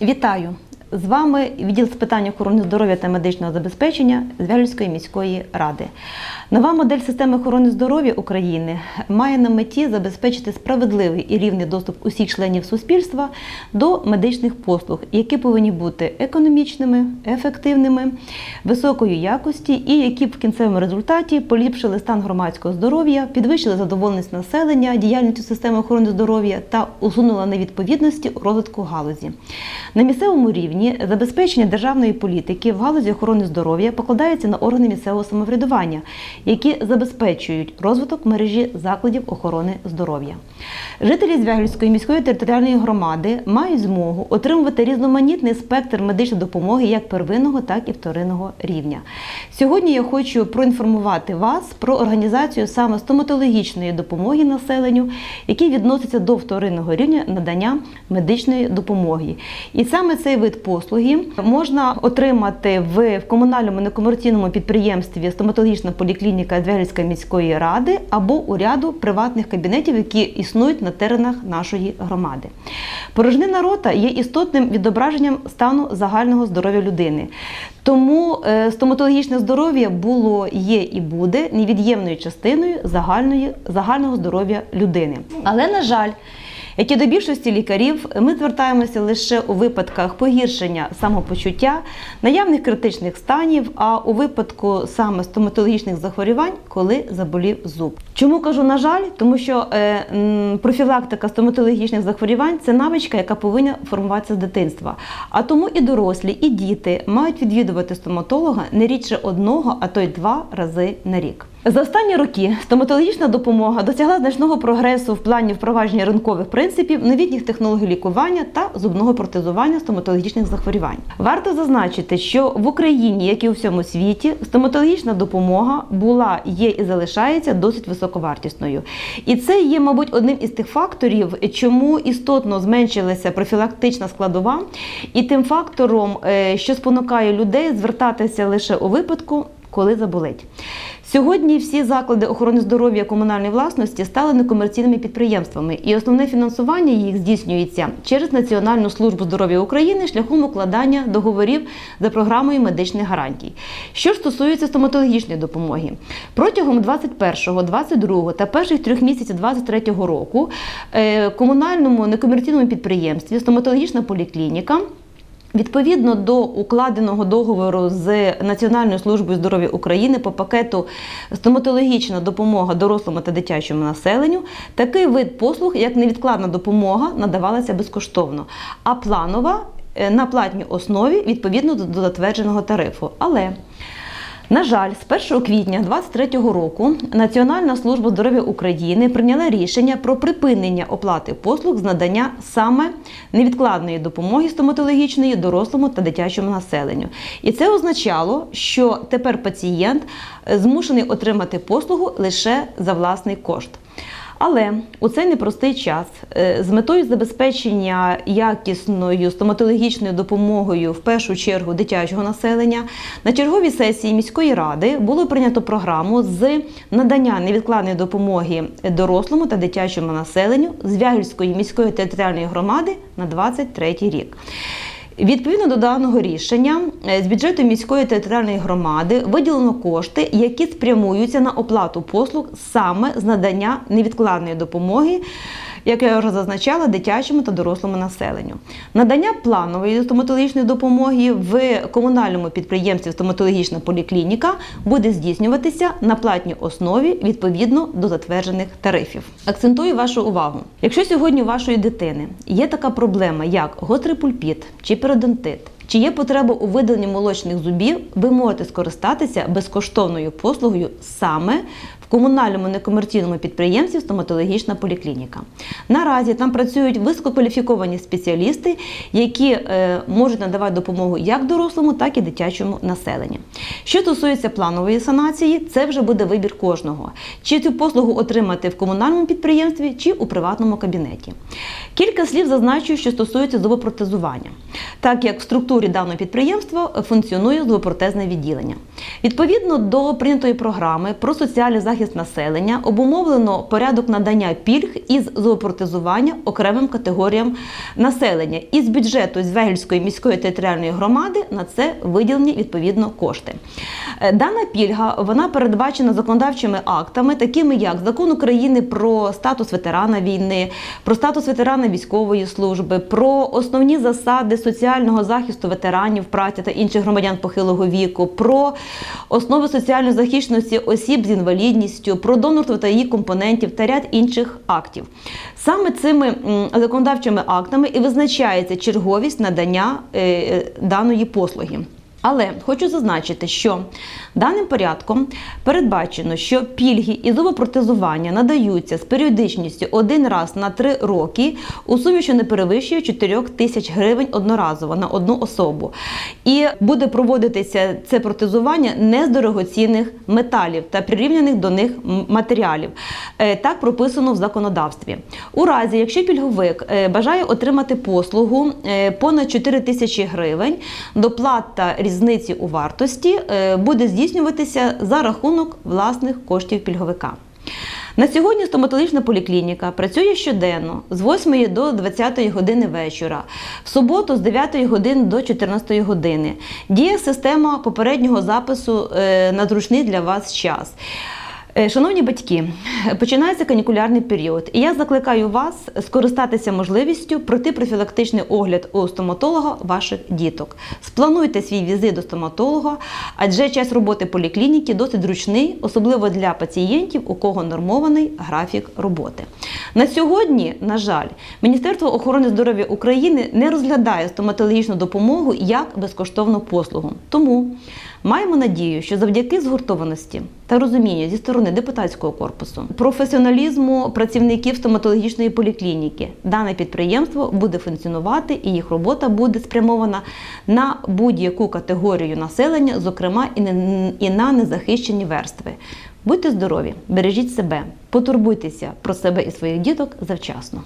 Вітаю! З вами відділ з питань охорони здоров'я та медичного забезпечення Звяльської міської ради. Нова модель системи охорони здоров'я України має на меті забезпечити справедливий і рівний доступ усіх членів суспільства до медичних послуг, які повинні бути економічними, ефективними, високої якості і які в кінцевому результаті поліпшили стан громадського здоров'я, підвищили задоволеність населення діяльністю системи охорони здоров'я та усунули невідповідності у розвитку галузі. На місцевому рівні забезпечення державної політики в галузі охорони здоров'я покладається на органи місцевого самоврядування, які забезпечують розвиток мережі закладів охорони здоров'я. Жителі Звягільської міської територіальної громади мають змогу отримувати різноманітний спектр медичної допомоги як первинного, так і вторинного рівня. Сьогодні я хочу проінформувати вас про організацію саме стоматологічної допомоги населенню, які відносяться до вторинного рівня надання медичної допомоги. І саме цей вид послуги можна отримати в комунальному некомерційному підприємстві стоматологічна поліклініка Звягільської міської ради або у ряду приватних кабінетів, які існують на теренах нашої громади. Порожнина рота є істотним відображенням стану загального здоров'я людини. Тому е, стоматологічне здоров'я було, є і буде невід'ємною частиною загальної, загального здоров'я людини. Але, на жаль, як і до більшості лікарів, ми звертаємося лише у випадках погіршення самопочуття, наявних критичних станів, а у випадку саме стоматологічних захворювань, коли заболів зуб. Чому кажу на жаль? Тому що е, профілактика стоматологічних захворювань це навичка, яка повинна формуватися з дитинства. А тому і дорослі, і діти мають відвідувати стоматолога не рідше одного, а то й два рази на рік. За останні роки стоматологічна допомога досягла значного прогресу в плані впровадження ринкових принципів, новітніх технологій лікування та зубного протезування стоматологічних захворювань. Варто зазначити, що в Україні, як і у всьому світі, стоматологічна допомога була, є і залишається досить високовартісною. І це є, мабуть, одним із тих факторів, чому істотно зменшилася профілактична складова, і тим фактором, е, що спонукає людей звертатися лише у випадку, коли заболить. Сьогодні всі заклади охорони здоров'я комунальної власності стали некомерційними підприємствами, і основне фінансування їх здійснюється через Національну службу здоров'я України шляхом укладання договорів за програмою медичних гарантій. Що ж стосується стоматологічної допомоги, протягом 21, 22 та перших трьох місяців 23 року е, комунальному некомерційному підприємстві стоматологічна поліклініка. Відповідно до укладеного договору з Національною службою здоров'я України по пакету стоматологічна допомога дорослому та дитячому населенню, такий вид послуг, як невідкладна допомога, надавалася безкоштовно, а планова е, на платній основі відповідно до затвердженого тарифу. Але на жаль, з 1 квітня 2023 року Національна служба здоров'я України прийняла рішення про припинення оплати послуг з надання саме невідкладної допомоги стоматологічної дорослому та дитячому населенню. І це означало, що тепер пацієнт е, змушений отримати послугу лише за власний кошт. Але у цей непростий час е, з метою забезпечення якісною стоматологічною допомогою в першу чергу дитячого населення на черговій сесії міської ради було прийнято програму з надання невідкладної допомоги дорослому та дитячому населенню з Вягільської міської територіальної громади на 23 рік. Відповідно до даного рішення е, з бюджету міської територіальної громади виділено кошти, які спрямуються на оплату послуг саме з надання невідкладної допомоги. Як я вже зазначала, дитячому та дорослому населенню. Надання планової стоматологічної допомоги в комунальному підприємстві стоматологічна поліклініка буде здійснюватися на платній основі відповідно до затверджених тарифів. Акцентую вашу увагу. Якщо сьогодні у вашої дитини є така проблема, як гострий пульпіт чи перодонтит, чи є потреба у видаленні молочних зубів, ви можете скористатися безкоштовною послугою саме в комунальному некомерційному підприємстві стоматологічна поліклініка. Наразі там працюють висококваліфіковані спеціалісти, які е, можуть надавати допомогу як дорослому, так і дитячому населенню. Що стосується планової санації, це вже буде вибір кожного: чи цю послугу отримати в комунальному підприємстві, чи у приватному кабінеті. Кілька слів зазначу, що стосується зубопротезування, так як в структурі даного підприємства функціонує зубопротезне відділення. Відповідно до прийнятої програми про соціальний захист населення обумовлено порядок надання пільг із зоопротезування окремим категоріям населення. Із бюджету Звегільської міської територіальної громади на це виділені відповідно кошти. Е, Дана пільга вона передбачена законодавчими актами, такими як закон України про статус ветерана війни, про статус ветерана військової служби, про основні засади соціального захисту ветеранів праці та інших громадян похилого віку, про основи соціальної захищеності осіб з інвалідністю, про донорство та її компонентів та ряд інших актів. Саме цими законодавчими актами і визначається черговість надання е, е, даної послуги. Але хочу зазначити, що даним порядком передбачено, що пільги і зубопротезування надаються з періодичністю один раз на три роки у сумі, що не перевищує 4 тисяч гривень одноразово на одну особу. І буде проводитися це протезування не з дорогоцінних металів та прирівняних до них матеріалів. Е, Так прописано в законодавстві. У разі, якщо пільговик е, бажає отримати послугу е, понад 4 тисячі гривень, доплата різниці у вартості е, буде здійснюватися за рахунок власних коштів пільговика. На сьогодні стоматологічна поліклініка працює щоденно з 8 до 20 години вечора, в суботу з 9 години до 14 години. Діє система попереднього запису е, на зручний для вас час. Е, Шановні батьки, починається канікулярний період, і я закликаю вас скористатися можливістю пройти профілактичний огляд у стоматолога ваших діток. Сплануйте свій візит до стоматолога, адже час роботи поліклініки досить зручний, особливо для пацієнтів, у кого нормований графік роботи. На сьогодні, на жаль, Міністерство охорони здоров'я України не розглядає стоматологічну допомогу як безкоштовну послугу. Тому Маємо надію, що завдяки згуртованості та розумінню зі сторони депутатського корпусу, професіоналізму працівників стоматологічної поліклініки, дане підприємство буде функціонувати і їх робота буде спрямована на будь-яку категорію населення, зокрема і на незахищені верстви. Будьте здорові, бережіть себе, потурбуйтеся про себе і своїх діток завчасно.